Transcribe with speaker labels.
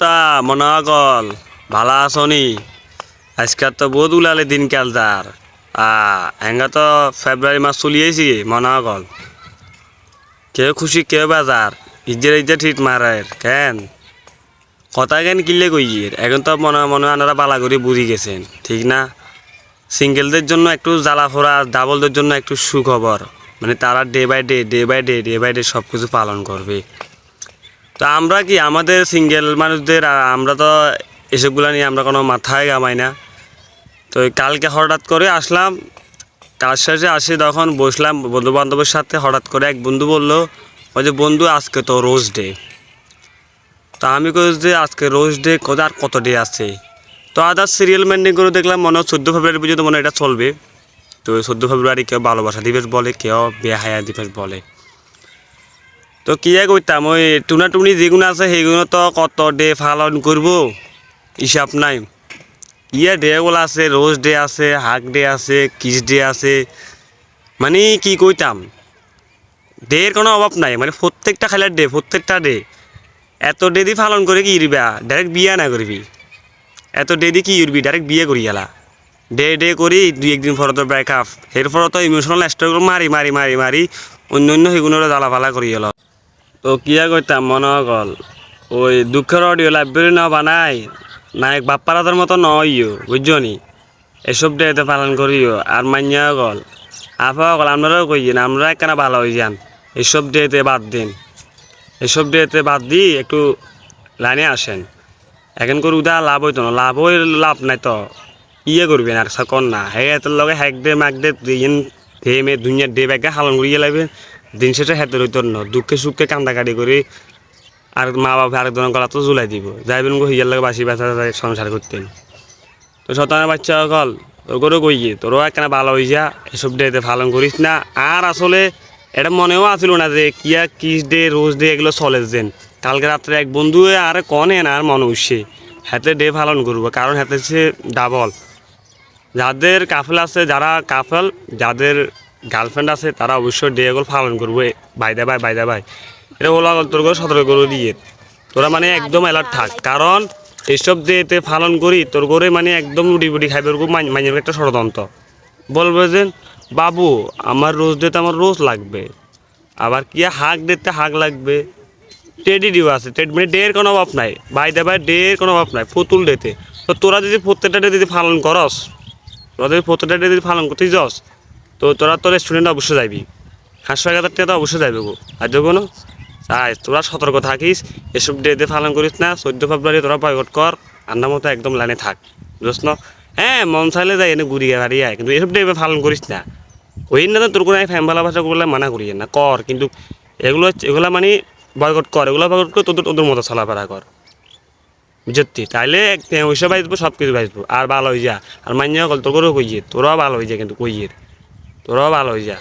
Speaker 1: তা মনাগল, ভালা আসনি আজকাল তো বহুত ওলালে দিনকাল তার হেঙ্গা তো ফেব্রুয়ারি মাস চলিয়েছি মনাগল। কেউ খুশি কেউ বাজার ইজ্জের ইজ্জে ঠিক মারের কেন? কথা কেন কিনলে কইয়ের এখন তো মনে মনে আনারা বালা করে বুঝি গেছেন, ঠিক না? সিঙ্গেলদের জন্য একটু জ্বালা ফোড়া ডাবলদের জন্য একটু সুখবর মানে তারা day by day day by day day by day সব কিছু পালন করবে। তো আমরা কি আমাদের সিঙ্গেল মানুষদের আমরা তো এসবগুলো নিয়ে আমরা কোনো মাথায় গামাই না। তো কালকে হঠাৎ করে আসলাম, কাজ শেষে আসি তখন বসলাম বন্ধু বান্ধবের সাথে হঠাৎ করে এক বন্ধু বলল, ওই যে বন্ধু, আজকে তো রোজ ডে। তো আমি কই যে, আজকে রোজ ডে কত আর কত ডে আছে? তো আদার সিরিয়াল মেনটেন করে দেখলাম, মনে হয় চোদ্দ ফেব্রুয়ারি পর্যন্ত মনে এটা চলবে। তো চোদ্দ ফেব্রুয়ারি কেউ ভালোবাসা দিবস বলে, কেউ বেহায়া দিবস বলে। তো কি করতাম ওই টুনা টুনি যেগুলো আছে সেইগুলো তো কত ডে পালন করব? হিসাব নাই। ইয়ে ডেগুলো আছে রোজ ডে আছে, হাক ডে আছে কিস ডে আছে। মানে কি কইতাম? ডের কোনো অভাব নাই মানে প্রত্যেকটা খেলার ডে প্রত্যেকটা ডে এত ডে দি পালন করে কি ইরবা ডাইরেক্ট বিয়া না করবি এত ডে দি কি ইরবি ডাইরেক্ট বিয়ে করি গেলা ডে ডে করি দুই একদিন পর তো ব্রেকআপ এরপর তো ইমোশনাল স্টোরগুলো মারি মারি মারি মারি অন্য অন্য সেগুলো জ্বালা ফালা করি গেল তো কিয়া কইতাম, মনে গল ওই দুঃখের অডিও লাইব্রেরি না বানাই নায়ক বাপ্পারাদের মতো নইও বুঝছ নি? এসব ডেতে পালন করিও আর মাইয়া গল আফা গল আপনারাও কইয়েন আমরা কেন ভালো হয়ে যান, এসব ডেতে বাদ দিন। এসব ডেতে বাদ দি, একটু লাইনে আসেন। এখন করে উদা লাভ হইতো না, লাভ হই লাভ নাই তো ইয়ে করবেন আর সকন না। হে এত লগে হ্যাক দে, মাক দে দিন ধে মে, দুনিয়ার ডে ব্যাগে হালন করিয়ে লাগবে দিন শেষে হেতে রইত না। দুঃখে সুখে কান্দাকাটি করে, আর মা বাবা আরেকজনের গলা তো জুলাই দিব। যাইবেন গো, হিয়ার লাগে বাসি ব্যথা সংসার করতেন তো শতানের বাচ্চা কল, তোর করে কইয়ে তোরও একখানা ভালো হয়ে যা এসব ডেতে পালন করিস না। আর আসলে এটা মনেও আসিল না যে কিয়া কিস ডে, রোজ ডে এগুলো চলে যেন। কালকে রাত্রে এক বন্ধু আর কনে না আর মনে উঠছে হাতে ডে পালন করব, কারণ হাতে হচ্ছে ডাবল। যাদের কাফেল আছে, যারা কাফেল, যাদের গার্লফ্রেন্ড আছে, তারা অবশ্যই ডে এগুলো পালন করবে। বাইদা ভাই বাইদা ভাই এটা হলো তোর করে সতর্ক করে দিয়ে। তোরা মানে একদম অ্যালার্ট থাক। কারণ এইসব ডেতে পালন করি, তোর করে মানে একদম রুটি বুটি খাইবে ওরকম মাইনের একটা ষড়যন্ত্র। বলবে যে, বাবু, আমার রোজ ডেতে আমার রোজ লাগবে। আবার কি হাক দিতে হাক লাগবে? টেডি ডিউ আছে। টেড মানে ডের কোনো অভাব নাই। ভাই দে ভাই ডের কোনো অভাব নাই। পুতুল ডেতে তো তোরা যদি প্রত্যেকটা ডে যদি পালন করস, তোরা যদি প্রত্যেকটা ডে যদি পালন করতে যাস তো তোরা তো স্টুডেন্ট অবশ্যই যাবি হাঁসশো এক হাজার তো অবশ্যই যাবে গো। আর যখন তাই তোরা সতর্ক থাকিস, এসব ডেতে পালন করিস না, চোদ্দ ফেব্রুয়ারি তোরা বয়কট কর আন্না মতো একদম লাইনে থাক। বুঝছ হ্যাঁ মন চাইলে যাই, এনে ঘুরিয়ে হারিয়ে আয়, কিন্তু এসব ডে পালন করিস না। ওই না তোর কোনো ফ্যাম ভালো ভাষা করলে মানা করিয়ে না, কর, কিন্তু এগুলো এগুলো মানে বয়কট কর, এগুলো বয়কট করে তোদের তোদের মতো চলাফেরা কর। বুঝতি তাইলে ওইসব বাঁচবো সব কিছু বাঁচবো আর ভালো হয়ে যা আর মান্য কল তোর কইয়ে, তোরাও ভালো হয়ে যা কিন্তু কইয়ে। তোরাও ভালো হয়ে যা।